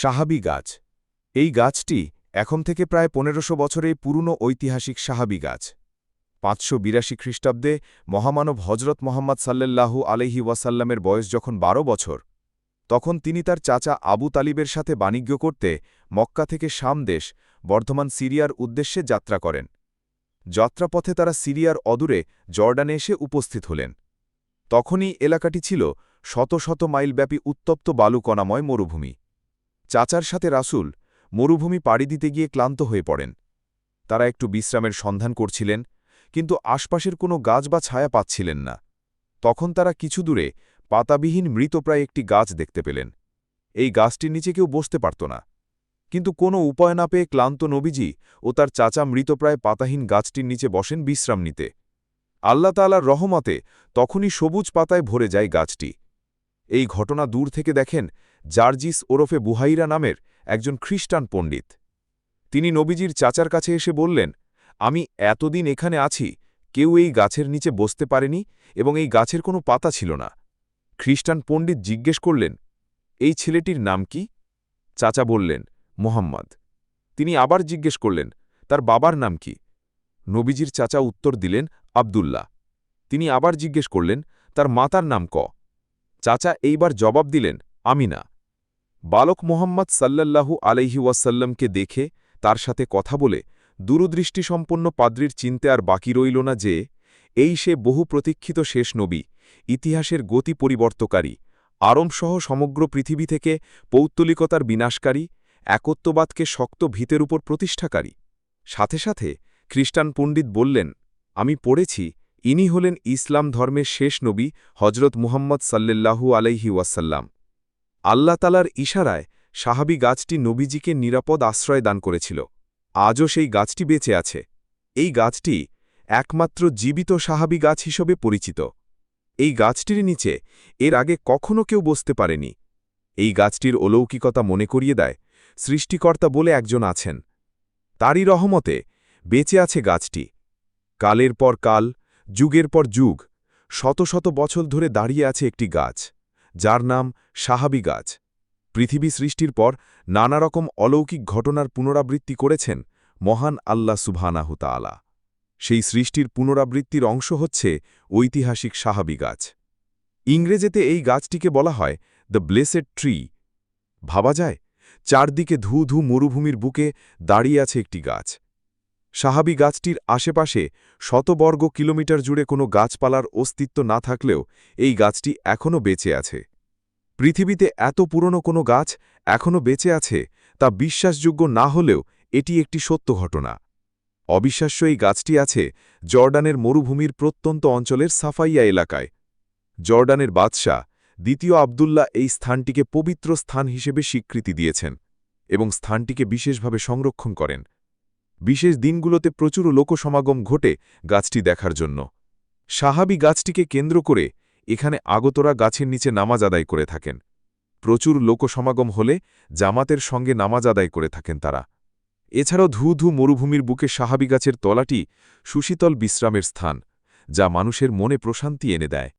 সাহাবি গাছ। এই গাছটি এখন থেকে প্রায় পনেরোশো বছরের পুরনো ঐতিহাসিক সাহাবি গাছ। পাঁচশো বিরাশি খ্রিস্টাব্দে মহামানব হজরত মোহাম্মদ সাল্লাল্লাহু আলহি ওয়াসাল্লামের বয়স যখন বারো বছর, তখন তিনি তার চাচা আবু তালিবের সাথে বাণিজ্য করতে মক্কা থেকে শাম দেশ, বর্ধমান সিরিয়ার উদ্দেশ্যে যাত্রা করেন। যাত্রাপথে তারা সিরিয়ার অদূরে জর্ডানে এসে উপস্থিত হলেন। তখনই এলাকাটি ছিল শত শত মাইলব্যাপী উত্তপ্ত বালুকণাময় মরুভূমি। চাচার সাথে রাসুল মরুভূমি পাড়ি দিতে গিয়ে ক্লান্ত হয়ে পড়েন। তারা একটু বিশ্রামের সন্ধান করছিলেন, কিন্তু আশপাশের কোনো গাছ বা ছায়া পাচ্ছিলেন না। তখন তারা কিছু দূরে পাতাবিহীন মৃতপ্রায় একটি গাছ দেখতে পেলেন। এই গাছটির নিচে কেউ বসতে পারত না। কিন্তু কোনো উপায় না পেয়ে ক্লান্ত নবীজি ও তার চাচা মৃতপ্রায় পাতাহীন গাছটির নিচে বসেন বিশ্রাম নিতে। আল্লাহ তালার রহমতে তখনই সবুজ পাতায় ভরে যায় গাছটি। এই ঘটনা দূর থেকে দেখেন জার্জিস ওরফে বুহাইরা নামের একজন খ্রিস্টান পণ্ডিত। তিনি নবীজির চাচার কাছে এসে বললেন, আমি এতদিন এখানে আছি, কেউ এই গাছের নিচে বসতে পারেনি এবং এই গাছের কোনো পাতা ছিল না। খ্রিস্টান পণ্ডিত জিজ্ঞেস করলেন, এই ছেলেটির নাম কি? চাচা বললেন, মোহাম্মদ। তিনি আবার জিজ্ঞেস করলেন, তার বাবার নাম কি? নবীজির চাচা উত্তর দিলেন, আবদুল্লাহ। তিনি আবার জিজ্ঞেস করলেন, তার মাতার নাম ক? চাচা এইবার জবাব দিলেন আমি না বালক মোহাম্মদ সাল্লাল্লাহু আলাইহি ওয়াসাল্লামকে দেখে, তার সাথে কথা বলে, দূরদৃষ্টিসম্পন্ন পাদ্রির চিনতে আর বাকি রইল না যে, এই সে বহু প্রতীক্ষিত শেষ নবী, ইতিহাসের গতি পরিবর্তকারী আরমসহ সমগ্র পৃথিবী থেকে পৌত্তলিকতার বিনাশকারী, একত্ববাদকে শক্ত ভিতের উপর প্রতিষ্ঠাকারী। সাথে সাথে খ্রিস্টান পণ্ডিত বললেন, আমি পড়েছি ইনি হলেন ইসলাম ধর্মের শেষ নবী হজরত মুহাম্মদ সাল্লাল্লাহু আলাইহি ওয়াসাল্লাম। আল্লাহ তালার ইশারায় সাহাবি গাছটি নবীজিকে নিরাপদ আশ্রয় দান করেছিল। আজও সেই গাছটি বেঁচে আছে। এই গাছটি একমাত্র জীবিত সাহাবি গাছ হিসেবে পরিচিত। এই গাছটির নিচে এর আগে কখনো কেউ বসতে পারেনি। এই গাছটির অলৌকিকতা মনে করিয়ে দেয় সৃষ্টিকর্তা বলে একজন আছেন। তারই রহমতে বেঁচে আছে গাছটি। কালের পর কাল যুগের পর যুগ, শত শত বছর ধরে দাঁড়িয়ে আছে একটি গাছ, যার নাম সাহাবি গাছ। পৃথিবী সৃষ্টির পর নানা রকম অলৌকিক ঘটনার পুনরাবৃত্তি করেছেন মহান আল্লাহ সুবহানাহু তাআলা। সেই সৃষ্টির পুনরাবৃত্তির অংশ হচ্ছে ঐতিহাসিক সাহাবি গাছ। ইংরেজিতে এই গাছটিকে বলা হয় দ্য ব্লেসেড ট্রি ভাবা যায়, চারদিকে ধু ধু মরুভূমির বুকে দাঁড়িয়ে আছে একটি গাছ। সাহাবি গাছটির আশেপাশে শতবর্গ কিলোমিটার জুড়ে কোনো গাছপালার অস্তিত্ব না থাকলেও এই গাছটি এখনও বেঁচে আছে। পৃথিবীতে এত পুরনো কোনো গাছ এখনও বেঁচে আছে তা বিশ্বাসযোগ্য না হলেও এটি একটি সত্য ঘটনা। অবিশ্বাস্য এই গাছটি আছে জর্ডানের মরুভূমির প্রত্যন্ত অঞ্চলের সাফাইয়া এলাকায়। জর্ডানের বাদশাহ দ্বিতীয় আবদুল্লাহ এই স্থানটিকে পবিত্র স্থান হিসেবে স্বীকৃতি দিয়েছেন এবং স্থানটিকে বিশেষভাবে সংরক্ষণ করেন। বিশেষ দিনগুলোতে প্রচুর লোকসমাগম ঘটে গাছটি দেখার জন্য। সাহাবি গাছটিকে কেন্দ্র করে এখানে আগতরা গাছের নিচে নামাজ আদায় করে থাকেন। প্রচুর লোকসমাগম হলে জামাতের সঙ্গে নামাজ আদায় করে থাকেন তারা। এছাড়াও ধু ধু মরুভূমির বুকে সাহাবি গাছের তলাটি সুশীতল বিশ্রামের স্থান, যা মানুষের মনে প্রশান্তি এনে দেয়।